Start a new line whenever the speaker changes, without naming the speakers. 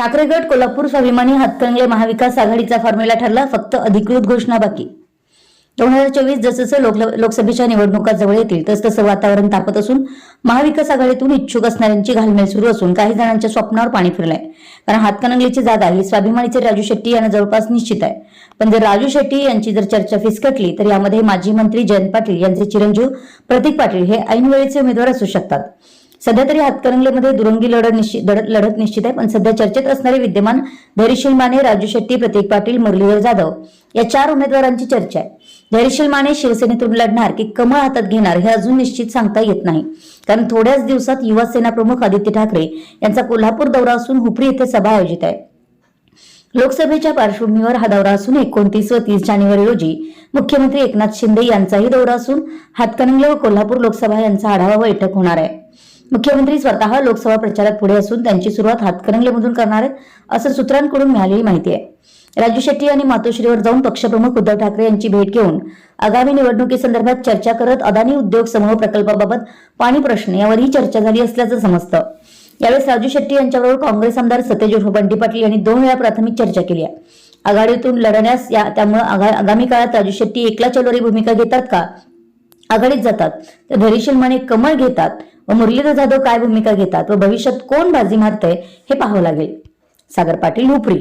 ठाकरे गट कोल्हापूर स्वाभिमानी हातकणंगले महाविकास आघाडीचा फॉर्म्युला ठरला फक्त अधिकृत घोषणा बाकी. दोन हजार चोवीस जसजसं लोक लोकसभेच्या निवडणुका जवळ येतील तसतसं वातावरण तापत असून महाविकास आघाडीतून इच्छुक असणाऱ्यांची घालमेल सुरू असून काही जणांच्या स्वप्नावर पाणी फिरलंय. कारण हातकणंगलीची जागा ही स्वाभिमानीचे राजू शेट्टी यांना जवळपास निश्चित आहे. पण जर राजू शेट्टी यांची जर चर्चा फिसकटली तर यामध्ये माजी मंत्री जयंत पाटील यांचे चिरंजीव प्रतीक पाटील हे ऐनवेळीचे उमेदवार असू शकतात. सध्या तरी हातकणंगलेमध्ये दुरंगी लढत निश्चित लढत निश्चित आहे. पण सध्या चर्चेत असणारे विद्यमान धैर्यशील माने राजू शेट्टी प्रतीक पाटील मुरलीधर जाधव या चार उमेदवारांची चर्चा आहे. धैर्यशील माने शिवसेनेतून लढणार की कमळ हातात घेणार हे अजून निश्चित सांगता येत नाही. कारण थोड्याच दिवसात युवा सेना प्रमुख आदित्य ठाकरे यांचा कोल्हापूर दौरा असून हुपरी येथे सभा आयोजित आहे. लोकसभेच्या पार्श्वभूमीवर हा दौरा असून एकोणतीस व तीस जानेवारी रोजी मुख्यमंत्री एकनाथ शिंदे यांचाही दौरा असून हातकणंगले व कोल्हापूर लोकसभा यांचा आढावा बैठक होणार आहे. मुख्यमंत्री स्वतः लोकसभा प्रचारात पुढे असून त्यांची सुरुवात हातकणंगलेमधून करणार आहेत असं सूत्रांकडून मिळालेली माहिती आहे. राजू शेट्टी यांनी मातोश्रीवर जाऊन पक्षप्रमुख उद्धव ठाकरे यांची भेट घेऊन आगामी निवडणुकीसंदर्भात चर्चा करत अदानी उद्योग समूह प्रकल्पाबाबत पाणी प्रश्न यावरही चर्चा झाली असल्याचं समजतं. यावेळेस राजू शेट्टी यांच्याबरोबर काँग्रेस आमदार सतेज बंटी पाटील यांनी दोन वेळा प्राथमिक चर्चा केली आहे. आघाडीतून लढण्यास या त्यामुळे आगामी काळात राजू शेट्टी एकला चलोरी भूमिका घेतात का? आघाडीत जातात. तर धैर्यशील माने कमळ घेतात. व मुरलीधर जाधव काय भूमिका घेतात व भविष्यात कोण बाजी मारतय हे पाहावं लागेल. सागर पाटील हुपरी.